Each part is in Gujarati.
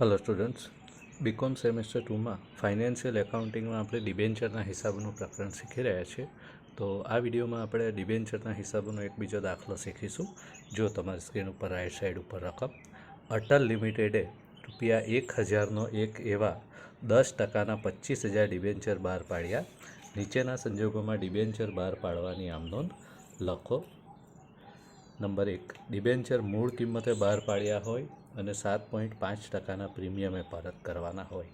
Hello students B Com semester ટુમાં financial એકાઉન્ટિંગમાં આપણે ડિબેન્ચરના હિસાબનું પ્રકરણ શીખી રહ્યા છીએ. તો આ વિડીયોમાં આપણે ડિબેન્ચરના હિસાબનો એક બીજો દાખલો શીખીશું, જો તમારી સ્ક્રીન ઉપર રાઇટ સાઈડ ઉપર રકમ. અટલ લિમિટેડે રૂપિયા એક હજારનો એક એવા દસ ટકાના પચીસ હજાર ડિબેન્ચર બહાર પાડ્યા. નીચેના સંજોગોમાં ડિબેન્ચર બહાર પાડવાની આમ નોંધ લખો. નંબર એક ડિબેન્ચર મૂળ કિંમતે બહાર પાડ્યા હોય અને સાત પોઈન્ટ પાંચ ટકાના પ્રીમિયમે પરત કરવાના હોય.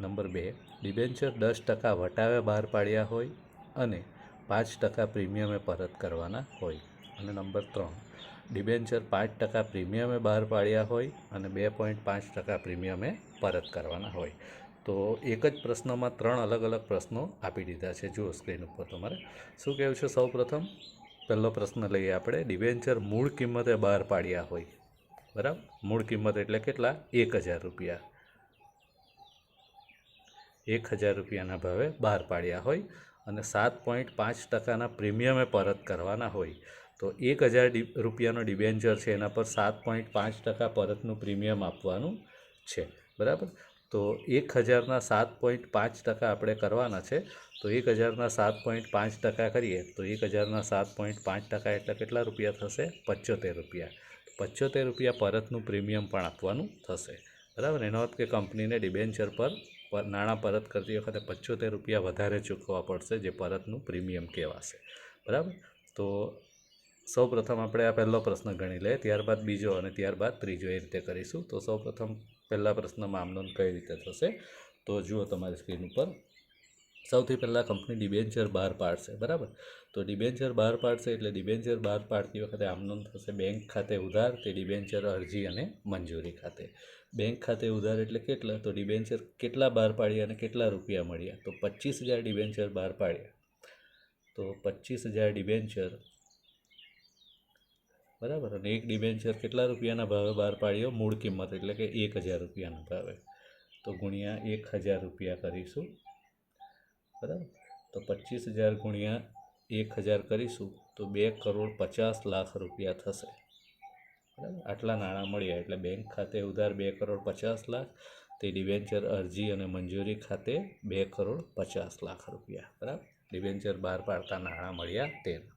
નંબર બે, ડિબેન્ચર દસ ટકા વટાવે બહાર પાડ્યા હોય અને પાંચ ટકા પ્રીમિયમે પરત કરવાના હોય. અને નંબર ત્રણ, ડિબેન્ચર પાંચ ટકા પ્રીમિયમે બહાર પાડ્યા હોય અને બે પોઈન્ટ પાંચ ટકા પ્રીમિયમે પરત કરવાના હોય. તો એક જ પ્રશ્નમાં ત્રણ અલગ અલગ પ્રશ્નો આપી દીધા છે. જુઓ સ્ક્રીન ઉપર તમારે. શું કહેવું છે સૌ પ્રથમ પહેલો પ્રશ્ન લઈએ આપણે. ડિબેન્ચર મૂળ કિંમતે બહાર પાડ્યા હોય બરાબર? મૂળ કિંમત એટલે કેટલા? એક હજાર રૂપિયા. એક હજાર રૂપિયાના ભાવે બહાર પાડ્યા હોય અને સાત પોઈન્ટ પાંચ ટકાના પ્રીમિયમે પરત કરવાના હોય. તો એક હજાર રૂપિયાનો ડિબેન્ચર છે એના પર સાત પોઈન્ટ પાંચ ટકા પરતનું પ્રીમિયમ આપવાનું છે. બરાબર? તો એક હજારના સાત પોઈન્ટ પાંચ ટકા આપણે કરવાના છે. તો એક હજારના સાત પોઈન્ટ પાંચ ટકા કરીએ તો એક હજારના સાત પોઈન્ટ પાંચ ટકા એટલે કેટલા રૂપિયા થશે? પચોતેર રૂપિયા. પચોતેર રૂપિયા પરતનું પ્રીમિયમ પણ આપવાનું થશે. બરાબર? એનો અર્થ કે કંપનીને ડિબેન્ચર પર નાણાં પરત કરતી વખતે પચોતેર રૂપિયા વધારે ચૂકવવા પડશે જે પરતનું પ્રીમિયમ કહેવાશે. બરાબર? તો સૌ પ્રથમ આપણે આ પહેલો પ્રશ્ન ગણી લઈએ, ત્યારબાદ બીજો અને ત્યારબાદ ત્રીજો એ રીતે કરીશું. તો સૌ પ્રથમ પહેલા પ્રશ્નમાં આમનોન કઈ રીતે થશે? તો જુઓ તમારી સ્ક્રીન ઉપર. સૌથી પહેલાં કંપની ડિબેન્ચર બહાર પાડશે, બરાબર? તો ડિબેન્ચર બહાર પાડશે એટલે ડિબેન્ચર બહાર પાડતી વખતે આમનોન થશે બેંક ખાતે ઉધાર, તે ડિબેન્ચર અરજી અને મંજૂરી ખાતે. બેંક ખાતે ઉધાર એટલે કેટલા? તો ડિબેન્ચર કેટલા બહાર પાડ્યા અને કેટલા રૂપિયા મળ્યા? તો પચીસ હજાર ડિબેન્ચર બહાર પાડ્યા. તો પચીસ હજાર ડિબેન્ચર, બરાબર? અને એક ડિબેન્ચર કેટલા રૂપિયાના ભાવે બહાર પાડ્યો? મૂળ કિંમત એટલે કે એક હજાર રૂપિયાના ભાવે. તો ગુણ્યા એક હજાર રૂપિયા કરીશું. બરાબર? તો પચીસ હજાર ગુણ્યા એક હજાર કરીશું, તો બે કરોડ પચાસ લાખ રૂપિયા થશે. બરાબર? આટલા નાણાં મળ્યા, એટલે બેંક ખાતે ઉધાર બે કરોડ પચાસ લાખ, તે ડિવેન્ચર અરજી અને મંજૂરી ખાતે બે કરોડ પચાસ લાખ રૂપિયા. બરાબર? ડિબેન્ચર બહાર પાડતા નાણાં મળ્યા તેના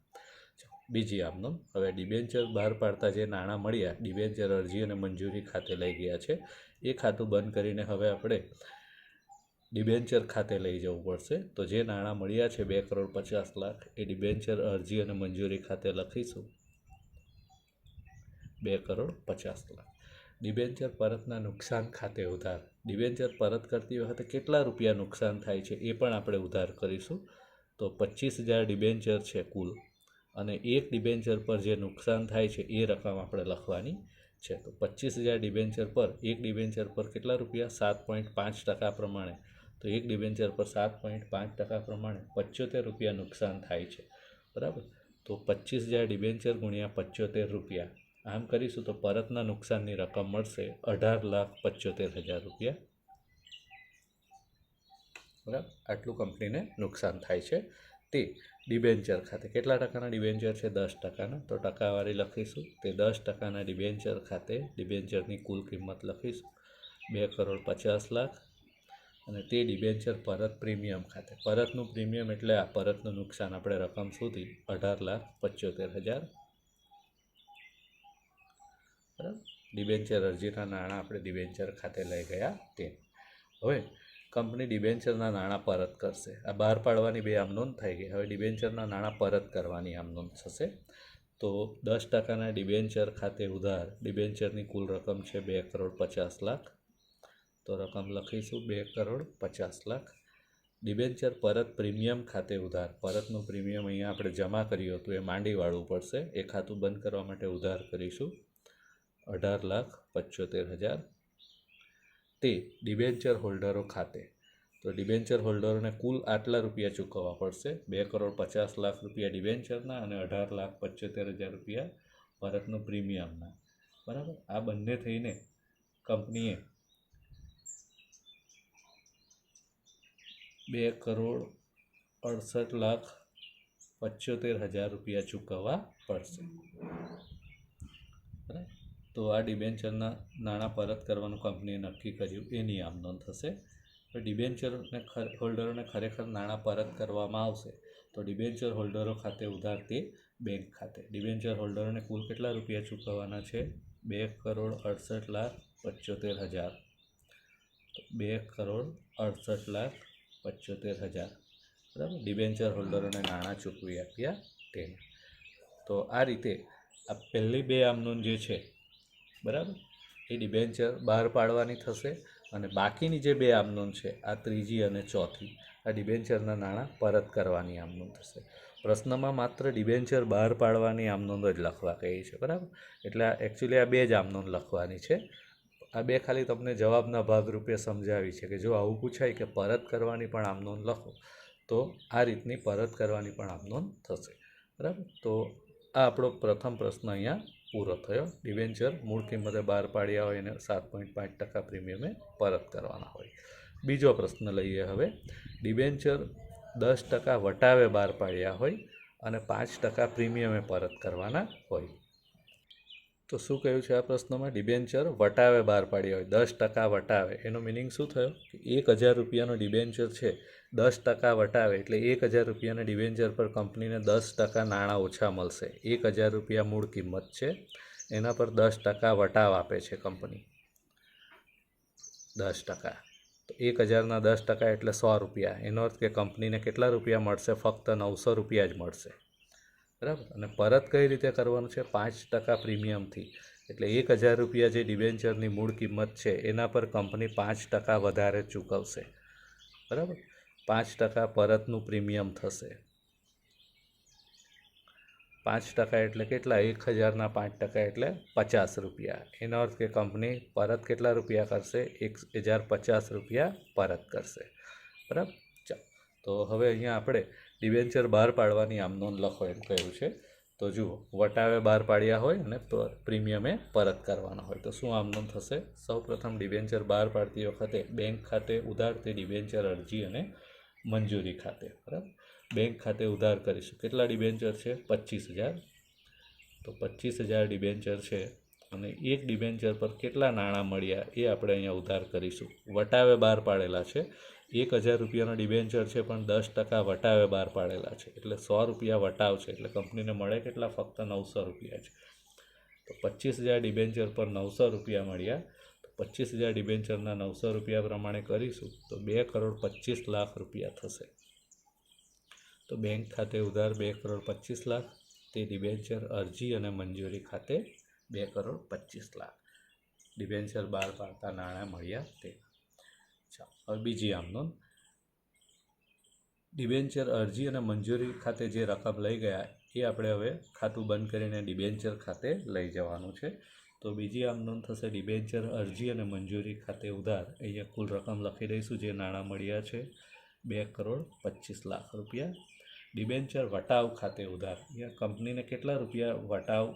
બીજી આમનો. હવે ડિબેન્ચર બહાર પાડતા જે નાણાં મળ્યા, ડિબેન્ચર અરજી અને મંજૂરી ખાતે લઈ ગયા છે, એ ખાતું બંધ કરીને હવે આપણે ડિબેન્ચર ખાતે લઈ જવું પડશે. તો જે નાણાં મળ્યા છે બે કરોડ પચાસ લાખ, એ ડિબેન્ચર અરજી અને મંજૂરી ખાતે લખીશું. બે કરોડ પચાસ લાખ. ડિબેન્ચર પરતના નુકસાન ખાતે ઉધાર. ડિબેન્ચર પરત કરતી વખતે કેટલા રૂપિયા નુકસાન થાય છે એ પણ આપણે ઉધાર કરીશું. તો પચીસ હજાર ડિબેન્ચર છે કુલ અને એક ડિબેન્ચર પર જે નુકસાન થાય છે એ રકમ આપણે લખવાની છે. તો પચીસ હજાર ડિબેન્ચર પર એક ડિબેન્ચર પર કેટલા રૂપિયા? સાત પોઈન્ટ પાંચ ટકા પ્રમાણે. તો એક ડિબેન્ચર પર સાત પોઈન્ટ પાંચ ટકા પ્રમાણે પચોતેર રૂપિયા નુકસાન થાય છે. બરાબર? તો પચીસ હજાર ડિબેન્ચર ગુણ્યા પંચોતેર રૂપિયા. આમ કરીશું તો પરતના નુકસાનની રકમ મળશે અઢાર લાખ પચોતેર હજાર રૂપિયા. બરાબર? આટલું કંપનીને નુકસાન થાય છે. તે ડિબેન્ચર ખાતે કેટલા ટકાના ડિબેન્ચર છે? દસ ટકાના. તો ટકાવારી લખીશું. તે દસ ટકાના ડિબેન્ચર ખાતે ડિબેન્ચરની કુલ કિંમત લખીશું. બે કરોડ પચાસ લાખ અને તે ડિબેન્ચર પરત પ્રીમિયમ ખાતે. પરતનું પ્રીમિયમ એટલે આ પરતનું નુકસાન. આપણે રકમ સુધી અઢાર લાખ પંચોતેર હજાર. બરાબર? ડિબેન્ચર અરજીના નાણાં આપણે ડિબેન્ચર ખાતે લઈ ગયા તે. હવે કંપની ડિબેન્ચરના નાણાં પરત કરશે. આ બહાર પાડવાની બે આમનોંધ થઈ ગઈ. હવે ડિબેન્ચરના નાણાં પરત કરવાની આમનોંધ થશે. તો દસ ટકાના ડિબેન્ચર ખાતે ઉધાર. ડિબેન્ચરની કુલ રકમ છે બે કરોડ પચાસ લાખ. તો રકમ લખીશું બે કરોડ પચાસ લાખ. ડિબેન્ચર પરત પ્રીમિયમ ખાતે ઉધાર. પરતનું પ્રીમિયમ અહીંયા આપણે જમા કર્યું હતું, એ માંડી વાળવું પડશે. એ ખાતું બંધ કરવા માટે ઉધાર કરીશું. અઢાર લાખ પચોતેર હજાર. તે ડિબેન્ચર હોલ્ડરો ખાતે. તો ડિબેન્ચર હોલ્ડરોને કુલ આટલા રૂપિયા ચૂકવવા પડશે. બે કરોડ પચાસ લાખ રૂપિયા ડિબેન્ચરના અને અઢાર લાખ પચોતેર હજાર રૂપિયા પરતનું પ્રીમિયમના. બરાબર? આ બંને થઈને કંપનીએ બે કરોડ અડસઠ લાખ પંચોતેર હજાર રૂપિયા ચૂકવવા પડશે. તો આ ડિબેન્ચરના નાણાં પરત કરવાનું કંપનીએ નક્કી કર્યું. એની આમ નોંધ થશે. ડિબેન્ચરને હોલ્ડરોને ખરેખર નાણાં પરત કરવામાં આવશે. તો ડિબેન્ચર હોલ્ડરો ખાતે ઉધારતી બેંક ખાતે. ડિબેન્ચર હોલ્ડરોને કુલ કેટલા રૂપિયા ચૂકવવાના છે? બે કરોડ અડસઠ લાખ પંચોતેર હજાર. બે કરોડ અડસઠ લાખ પંચોતેર હજાર. બરાબર? ડિબેન્ચર હોલ્ડરોને નાણાં ચૂકવી આપ્યા તેને તો આ રીતે આ પહેલી બે આમનોન જે છે, બરાબર? એ ડિબેન્ચર બહાર પાડવાની થશે અને બાકીની જે બે આમનોન છે, આ ત્રીજી અને ચોથી, આ ડિબેન્ચરના નાણાં પરત કરવાની આમનોન થશે. પ્રશ્નમાં માત્ર ડિબેન્ચર બહાર પાડવાની આમનોન જ લખવા કહી છે, બરાબર? એટલે એકચ્યુઅલી આ બે જ આમનોન લખવાની છે. આ બે ખાલી તમને જવાબના ભાગરૂપે સમજાવી છે કે જો આવું પૂછાય કે પરત કરવાની પણ આમનોન લખો, તો આ રીતની પરત કરવાની પણ આમનોન થશે. બરાબર? તો આ આપણો પ્રથમ પ્રશ્ન અહીંયા પૂરો થયો. ડિવેન્ચર મૂળ કિંમતે બહાર પાડ્યા હોય એને સાત પોઈન્ટ પાંચ ટકા પ્રીમિયમે પરત કરવાના હોય. બીજો પ્રશ્ન લઈએ હવે. ડિબેન્ચર દસ ટકા વટાવે બહાર પાડ્યા હોય અને પાંચ ટકા પ્રીમિયમે પરત કરવાના હોય. તો શું કહ્યું છે આ પ્રશ્નમાં? ડિબેન્ચર વટાવે બહાર પાડ્યા હોય. દસ ટકા વટાવે. એનો મિનિંગ શું થયો? કે એક હજાર રૂપિયાનો ડિબેન્ચર છે. દસ ટકા વટાવે એટલે એક હજાર રૂપિયાના ડિબેન્ચર પર કંપનીને દસ ટકા નાણાં ઓછા મળશે. એક હજાર રૂપિયા મૂળ કિંમત છે. એના પર દસ ટકા વટાવ આપે છે કંપની. દસ ટકા. તો એક હજારના દસ ટકા એટલે સો રૂપિયા. એનો અર્થ કે કંપનીને કેટલા રૂપિયા મળશે? ફક્ત નવસો રૂપિયા જ મળશે. બરાબર? અને પરત કઈ રીતે કરવાનું છે? પાંચ ટકા પ્રીમિયમથી એટલે એક હજાર રૂપિયા જે ડિબેન્ચરની મૂળ કિંમત છે, એના પર કંપની પાંચ ટકા વધારે ચૂકવશે. બરાબર? પાંચ ટકા પરતનું પ્રીમિયમ થશે. પાંચ ટકા એટલે કેટલા? એક હજારના પાંચ ટકા એટલે પચાસ રૂપિયા. એનો અર્થ કે કંપની પરત કેટલા રૂપિયા કરશે? એક હજાર પચાસ રૂપિયા પરત કરશે. બરાબર? ચાલો. તો હવે અહીંયા આપણે ડિબેન્ચર બહાર પાડવાની આમ નોંધ લખો એમ કહ્યું છે. તો જુઓ, વટાવે બહાર પાડ્યા હોય અને પ્રીમિયમે પરત કરવાના હોય. તો શું આમ નોંધ થશે? સૌપ્રથમ ડિબેન્ચર બહાર પાડતી વખતે બેંક ખાતે ઉધાર તે ડિબેન્ચર અરજી અને મંજૂરી ખાતે, બરાબર? બેંક ખાતે ઉધાર કરીશું. કેટલા ડિબેન્ચર છે? પચીસ હજાર. તો પચીસ હજાર ડિબેન્ચર છે અને એક ડિબેન્ચર પર કેટલા નાણાં મળ્યા એ આપણે અહીંયા ઉધાર કરીશું. વટાવે બહાર પાડેલા છે. એક હજાર રૂપિયાનો ડિબેન્ચર છે, પણ દસ ટકા વટાવે બહાર પાડેલા છે. એટલે સો રૂપિયા વટાવ છે, એટલે કંપનીને મળે કેટલા? ફક્ત નવસો રૂપિયા છે. તો પચીસ હજાર ડિબેન્ચર પર નવસો રૂપિયા મળ્યા. તો પચીસ હજાર ડિબેન્ચરના નવસો રૂપિયા પ્રમાણે કરીશું, તો બે કરોડ પચીસ લાખ રૂપિયા થશે. તો બેંક ખાતે ઉધાર બે કરોડ પચીસ લાખ, તે ડિબેન્ચર અરજી અને મંજૂરી ખાતે બે કરોડ પચીસ લાખ. ડિબેન્ચર બહાર પાડતા નાણાં મળ્યા તે. અચ્છા હવે બીજી આમ નોંધ. ડિબેન્ચર અરજી અને મંજૂરી ખાતે જે રકમ લઈ ગયા, એ આપણે હવે ખાતું બંધ કરીને ડિબેન્ચર ખાતે લઈ જવાનું છે. તો બીજી આમ નોંધ થશે, ડિબેન્ચર અરજી અને મંજૂરી ખાતે ઉધાર. અહીંયા કુલ રકમ લખી દઈશું, જે નાણાં મળ્યા છે, બે કરોડ પચીસ લાખ રૂપિયા. ડિબેન્ચર વટાવ ખાતે ઉધાર. અહીંયા કંપનીને કેટલા રૂપિયા વટાવ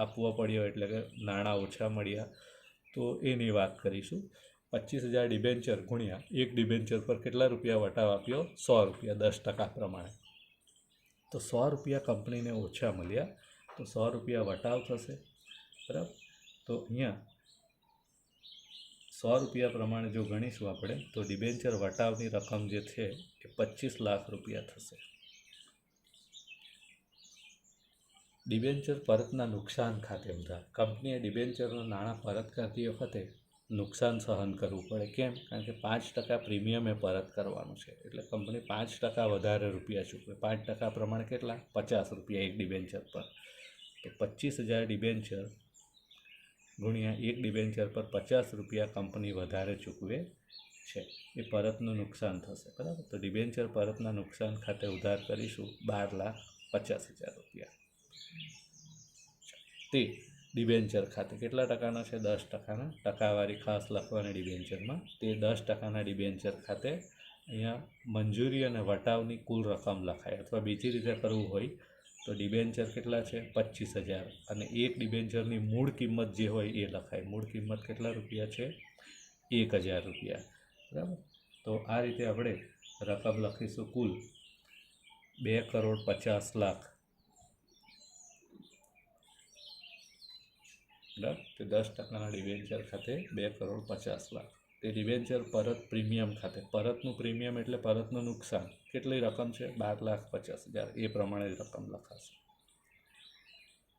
આપવો પડ્યો એટલે કે નાણાં ઓછા મળ્યા. તો એની વાત કરીશું. પચીસ હજાર ડિબેન્ચર ગુણ્યા. એક ડિબેન્ચર પર કેટલા રૂપિયા વટાવ આપ્યો? સો રૂપિયા, દસ ટકા પ્રમાણે. તો સો રૂપિયા કંપનીને ઓછા મળ્યા. તો સો રૂપિયા વટાવ થશે. બરાબર? તો અહીંયા સો રૂપિયા પ્રમાણે જો ગણીશું આપણે, તો ડિબેન્ચર વટાવની રકમ જે છે એ પચીસ લાખ રૂપિયા થશે. ડિબેન્ચર પરતના નુકસાન ખાતે ઉધાર કંપનીએ ડિબેન્ચરના નાણાં પરત કરતી વખતે નુકસાન સહન કરવું પડે. કેમ? કારણ કે પાંચ ટકા પ્રીમિયમે પરત કરવાનું છે. એટલે કંપની પાંચ ટકા વધારે રૂપિયા ચૂકવે. પાંચ ટકા પ્રમાણે કેટલા? પચાસ રૂપિયા એક ડિબેન્ચર પર. તો પચીસ હજાર ડિબેન્ચર ગુણ્યા એક ડિબેન્ચર પર પચાસ રૂપિયા કંપની વધારે ચૂકવે છે. એ પરતનું નુકસાન થશે. બરાબર? તો ડિબેન્ચર પરતના નુકસાન ખાતે ઉધાર કરીશું બાર લાખ પચાસ હજાર રૂપિયા. તે ડિબેન્ચર ખાતે કેટલા ટકાના છે? દસ ટકાના. ટકાવારી ખાસ લખવાની ડિબેન્ચરમાં. તે દસ ટકાના ડિબેન્ચર ખાતે અહીંયા મંજૂરી અને વટાવની કુલ રકમ લખાય. અથવા બીજી રીતે કરવું હોય તો ડિબેન્ચર કેટલા છે? પચીસ હજાર. અને એક ડિબેન્ચરની મૂળ કિંમત જે હોય એ લખાય. મૂળ કિંમત કેટલા રૂપિયા છે? એક હજાર રૂપિયા. બરાબર? તો આ રીતે આપણે રકમ લખીશું કુલ બે કરોડ પચાસ લાખ બરાબર તે દસ ટકાના ડિવેન્ચર ખાતે બે કરોડ પચાસ લાખ. તે ડિવેન્ચર પરત પ્રીમિયમ ખાતે. પરતનું પ્રીમિયમ એટલે પરતનું નુકસાન. કેટલી રકમ છે? બાર લાખ પચાસ હજાર. એ પ્રમાણે જ રકમ લખાશે.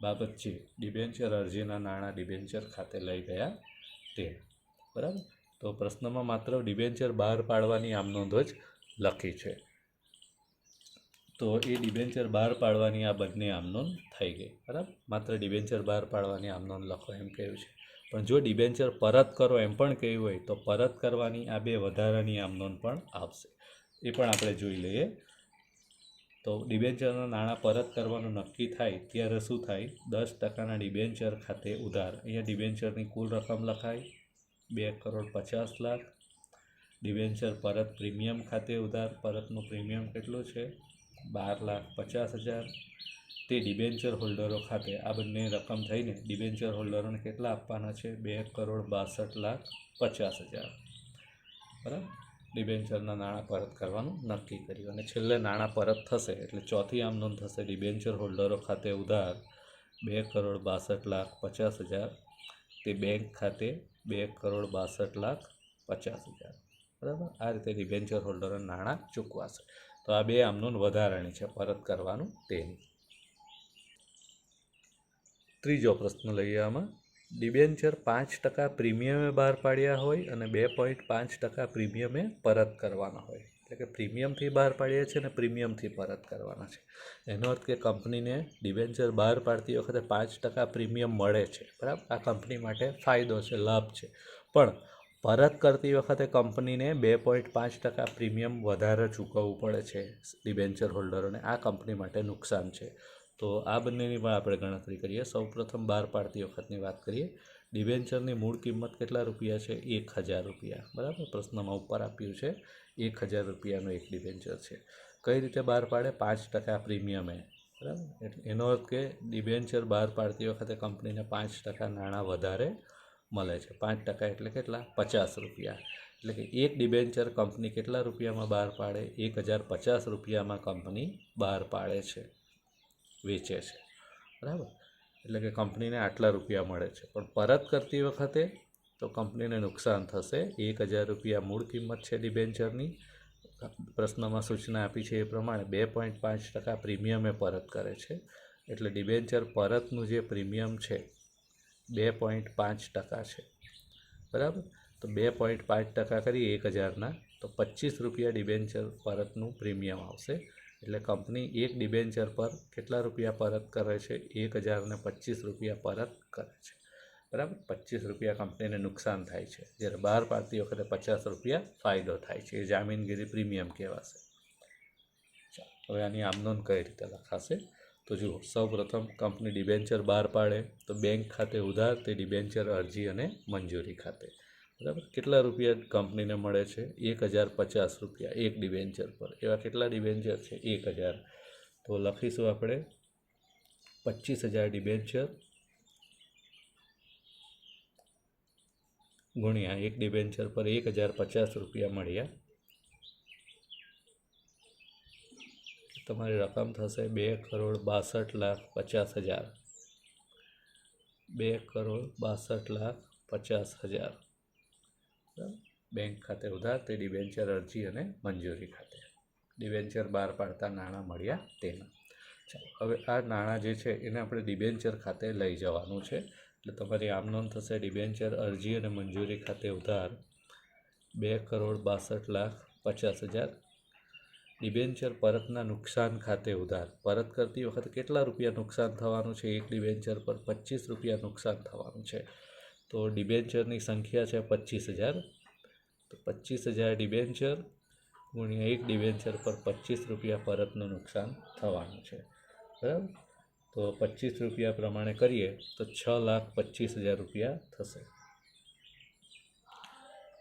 બાબત છે. ડિબેન્ચર અરજીના નાણાં ડિબેન્ચર ખાતે લઈ ગયા તે બરાબર? તો પ્રશ્નમાં માત્ર ડિબેન્ચર બહાર પાડવાની આમ નોંધ જ લખી છે. તો એ ડિબેન્ચર બહાર પાડવાની આ બંને આમનોન થઈ ગઈ, બરાબર? માત્ર ડિબેન્ચર બહાર પાડવાની આમનોન લખો, એમ કહ્યું છે. પણ જો ડિબેન્ચર પરત કરો, એમ પણ કહ્યું હોય, તો પરત કરવાની આ બે વધારાની આમનોન પણ આવશે. એ પણ આપણે જોઈ લઈએ. તો ડિબેન્ચરના નાણાં પરત કરવાનું નક્કી થાય, ત્યારે શું થાય? દસ ટકાના ડિબેન્ચર ખાતે ઉધાર. અહીંયા ડિબેન્ચરની કુલ રકમ લખાય, બે કરોડ પચાસ લાખ. ડિબેન્ચર પરત પ્રીમિયમ ખાતે ઉધાર. પરતનું પ્રીમિયમ કેટલું છે? બાર લાખ પચાસ હજાર. તે ડિબેન્ચર હોલ્ડરો ખાતે આ બંને રકમ થઈને ડિબેન્ચર હોલ્ડરોને કેટલા આપવાના છે? બે કરોડ બાસઠ લાખ પચાસ હજાર. બરાબર? ડિબેન્ચરના નાણાં પરત કરવાનું નક્કી કર્યું અને છેલ્લે નાણાં પરત થશે એટલે ચોથી આમ નોંધ થશે. ડિબેન્ચર હોલ્ડરો ખાતે ઉધાર બે કરોડ બાસઠ લાખ પચાસ હજાર. તે બેંક ખાતે બે કરોડ બાસઠ લાખ પચાસ હજાર. બરાબર? આ રીતે ડિબેન્ચર હોલ્ડરોને નાણાં ચૂકવાશે. તો આ બે આમનું વધારાની છે, પરત કરવાનું તેની. ત્રીજો પ્રશ્ન લઈએ આમાં. ડિબેન્ચર પાંચ ટકા પ્રીમિયમે બહાર પાડ્યા હોય અને બે પોઈન્ટ પાંચ ટકા પ્રીમિયમે પરત કરવાના હોય. એટલે કે પ્રીમિયમથી બહાર પાડ્યા છે અને પ્રીમિયમથી પરત કરવાના છે. એનો અર્થ કે કંપનીને ડિબેન્ચર બહાર પાડતી વખતે પાંચ ટકા પ્રીમિયમ મળે છે. બરાબર? આ કંપની માટે ફાયદો છે, લાભ છે. પણ પરત કરતી વખતે કંપનીને બે પોઈન્ટ પાંચ ટકા પ્રીમિયમ વધારે ચૂકવવું પડે છે ડિબેન્ચર હોલ્ડરોને. આ કંપની માટે નુકસાન છે. તો આ બંનેની પણ આપણે ગણતરી કરીએ. સૌપ્રથમ બહાર પાડતી વખતની વાત કરીએ. ડિબેન્ચરની મૂળ કિંમત કેટલા રૂપિયા છે? એક હજાર રૂપિયા. બરાબર? પ્રશ્નમાં ઉપર આપ્યું છે. એક હજાર રૂપિયાનું એક ડિબેન્ચર છે. કઈ રીતે બહાર પાડે? પાંચ ટકા પ્રીમિયમે. બરાબર? એટલે એનો અર્થ કે ડિબેન્ચર બહાર પાડતી વખતે કંપનીને પાંચ ટકા નાણાં વધારે મળે છે. પાંચ ટકા એટલે કેટલા? પચાસ રૂપિયા. એટલે કે એક ડિબેન્ચર કંપની કેટલા રૂપિયામાં બહાર પાડે? એક હજાર પચાસ રૂપિયામાં કંપની બહાર પાડે છે. વેચે છે. બરાબર? એટલે કે કંપનીને આટલા રૂપિયા મળે છે. પણ પરત કરતી વખતે તો કંપનીને નુકસાન થશે. એક હજાર રૂપિયા મૂળ કિંમત છે ડિબેન્ચરની. પ્રશ્નમાં સૂચના આપી છે એ પ્રમાણે બે પોઈન્ટ પાંચ ટકા પ્રીમિયમે પરત કરે છે. એટલે ડિબેન્ચર પરતનું જે પ્રીમિયમ છે બે પોઈન્ટ પાંચ ટકા છે. બરાબર? તો બે પોઈન્ટ પાંચ ટકા કરી એક હજારના, તો પચીસ રૂપિયા ડિબેન્ચર પરતનું પ્રીમિયમ આવશે. એટલે કંપની એક ડિબેન્ચર પર કેટલા રૂપિયા પરત કરે છે? એક હજારને પચીસ રૂપિયા પરત કરે છે. બરાબર? પચીસ રૂપિયા કંપનીને નુકસાન થાય છે. જ્યારે બહાર પાડતી વખતે પચાસ રૂપિયા ફાયદો થાય છે. એ જામીનગીરી પ્રીમિયમ કહેવાશે. હવે આની આમનોંધ કઈ રીતે લખાશે? તો જુઓ, સૌપ્રથમ કંપની ડિબેન્ચર બહાર પાડે, તો બેંક ખાતે ઉધાર, તે ડિબેન્ચર અરજી અને મંજૂરી ખાતે. બરાબર? કેટલા રૂપિયા કંપનીને મળે છે? એક હજાર પચાસ રૂપિયા એક ડિબેન્ચર પર. એવા કેટલા ડિબેન્ચર છે? એક હજાર. તો લખીશું આપણે. પચીસ હજાર ડિબેન્ચર ગુણ્યા એક ડિબેન્ચર પર એક હજાર પચાસ રૂપિયા મળ્યા. તમારી રકમ થશે બે કરોડ બાસઠ લાખ પચાસ હજાર. બે કરોડ બાસઠ લાખ પચાસ હજાર. બેંક ખાતે ઉધાર, તે ડિબેન્ચર અરજી અને મંજૂરી ખાતે. ડિબેન્ચર બહાર પાડતા નાણાં મળ્યા તેના. ચાલો, હવે આ નાણાં જે છે એને આપણે ડિબેન્ચર ખાતે લઈ જવાનું છે. એટલે તમારી આમ નોંધ થશે ડિબેન્ચર, અરજી અને મંજૂરી ખાતે ઉધાર બે કરોડ બાસઠ લાખ પચાસ હજાર. ડિબેન્ચર પરતના નુકસાન ખાતે ઉધાર. પરત કરતી વખતે કેટલા રૂપિયા નુકસાન થવાનું છે? એક ડિબેન્ચર પર પચીસ રૂપિયા નુકસાન થવાનું છે. તો ડિબેન્ચરની સંખ્યા છે પચીસ હજાર. તો પચીસ હજાર ડિબેન્ચર ગુણ્યા એક ડિબેન્ચર પર પચીસ રૂપિયા પરતનું નુકસાન થવાનું છે. બરાબર? તો પચીસ રૂપિયા પ્રમાણે કરીએ તો છ લાખ પચીસ હજાર રૂપિયા થશે.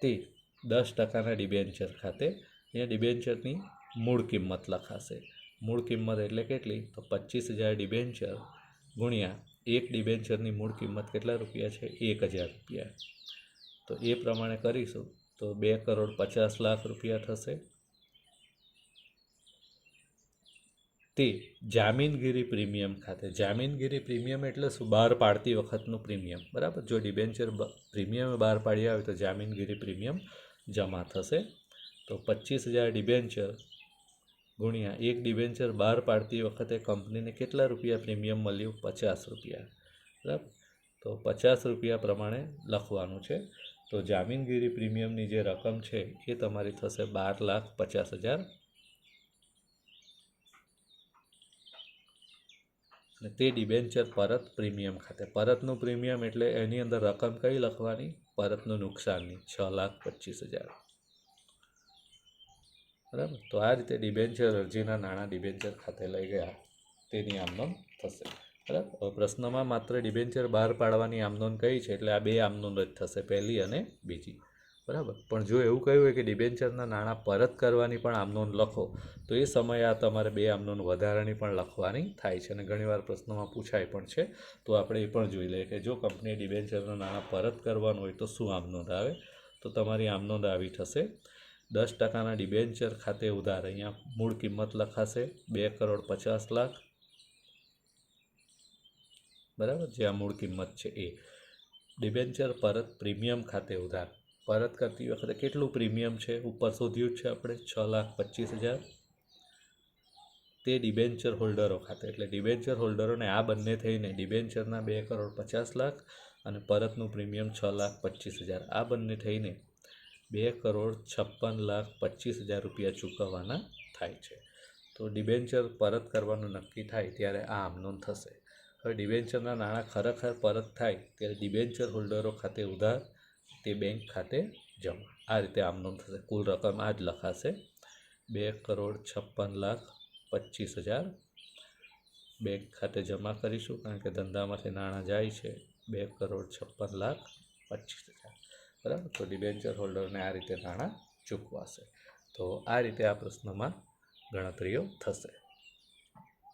તે દસ ટકાના ડિબેન્ચર ખાતે. અહીંયા ડિબેન્ચરની મૂળ કિંમત લખાશે. મૂળ કિંમત એટલે કેટલી? તો પચીસ હજાર ડિબેન્ચર ગુણ્યા એક ડિબેન્ચરની મૂળ કિંમત કેટલા રૂપિયા છે? એક હજાર રૂપિયા. તો એ પ્રમાણે કરીશું તો બે કરોડ પચાસ લાખ રૂપિયા થશે. તે જામીનગીરી પ્રીમિયમ ખાતે. જામીનગીરી પ્રીમિયમ એટલે શું? બહાર પાડતી વખતનું પ્રીમિયમ. બરાબર? જો ડિબેન્ચર પ્રીમિયમ બહાર પાડી આવે તો જામીનગીરી પ્રીમિયમ જમા થશે. તો પચીસ હજાર ડિબેન્ચર ગુણ્યા એક ડિબેન્ચર બહાર પાડતી વખતે કંપનીને કેટલા રૂપિયા પ્રીમિયમ મળ્યું? પચાસ રૂપિયા. બરાબર? તો પચાસ રૂપિયા પ્રમાણે લખવાનું છે. તો જામીનગીરી પ્રીમિયમની જે રકમ છે એ તમારી થશે બાર લાખ પચાસ હજાર. અને તે ડિબેન્ચર પરત પ્રીમિયમ ખાતે. પરતનું પ્રીમિયમ એટલે એની અંદર રકમ કઈ લખવાની? પરતનું નુકસાનની છ લાખ પચીસ હજાર. બરાબર? તો આ રીતે ડિબેન્ચર અરજીના નાણાં ડિબેન્ચર ખાતે લઈ ગયા. તેની આમનોંધ થશે. બરાબર? પ્રશ્નમાં માત્ર ડિબેન્ચર બહાર પાડવાની આમનોંધ કઈ છે? એટલે આ બે આમનોંધ જ થશે, પહેલી અને બીજી. બરાબર? પણ જો એવું કહ્યું હોય કે ડિબેન્ચરના નાણાં પરત કરવાની પણ આમનોંધ લખો, તો એ સમયે આ તમારે બે આમનોંધ વધારાની પણ લખવાની થાય છે. અને ઘણીવાર પ્રશ્નોમાં પૂછાય પણ છે. તો આપણે એ પણ જોઈ લઈએ કે જો કંપનીએ ડિબેન્ચરના નાણાં પરત કરવાનું હોય તો શું આમનોંધ આવે? તો તમારી આમનોંધ આવી થશે. દસ ટકાના ડિબેન્ચર ખાતે ઉધાર. અહીંયા મૂળ કિંમત લખાશે બે કરોડ પચાસ લાખ. બરાબર? જે આ મૂળ કિંમત છે એ. ડિબેન્ચર પરત પ્રીમિયમ ખાતે ઉધાર. પરત કરતી વખતે કેટલું પ્રીમિયમ છે? ઉપર શોધ્યું જ છે આપણે, છ લાખ પચીસ હજાર. તે ડિબેન્ચર હોલ્ડરો ખાતે. એટલે ડિબેન્ચર હોલ્ડરોને આ બંને થઈને ડિબેન્ચરના બે કરોડ પચાસ લાખ અને પરતનું પ્રીમિયમ છ લાખ પચીસ હજાર. આ બંને થઈને બે કરોડ છપ્પન લાખ પચીસ હજાર રૂપિયા ચૂકવવાના થાય છે. તો ડિબેન્ચર પરત કરવાનું નક્કી થાય ત્યારે આ આમનોન થશે. હવે ડિબેન્ચરના નાણાં ખરેખર પરત થાય ત્યારે ડિબેન્ચર હોલ્ડરો ખાતે ઉધાર, તે બેંક ખાતે જમા. આ રીતે આમનોંધ થશે. કુલ રકમ આ જ લખાશે. બે કરોડ છપ્પન લાખ પચીસ હજાર બેંક ખાતે જમા કરીશું, કારણ કે ધંધામાંથી નાણાં જાય છે. બે કરોડ છપ્પન લાખ પચીસ હજાર. બરાબર? તો ડિબેન્ચર હોલ્ડરને આ રીતે નાણાં ચૂકવાશે. તો આ રીતે આ પ્રશ્નમાં ગણતરીઓ થશે.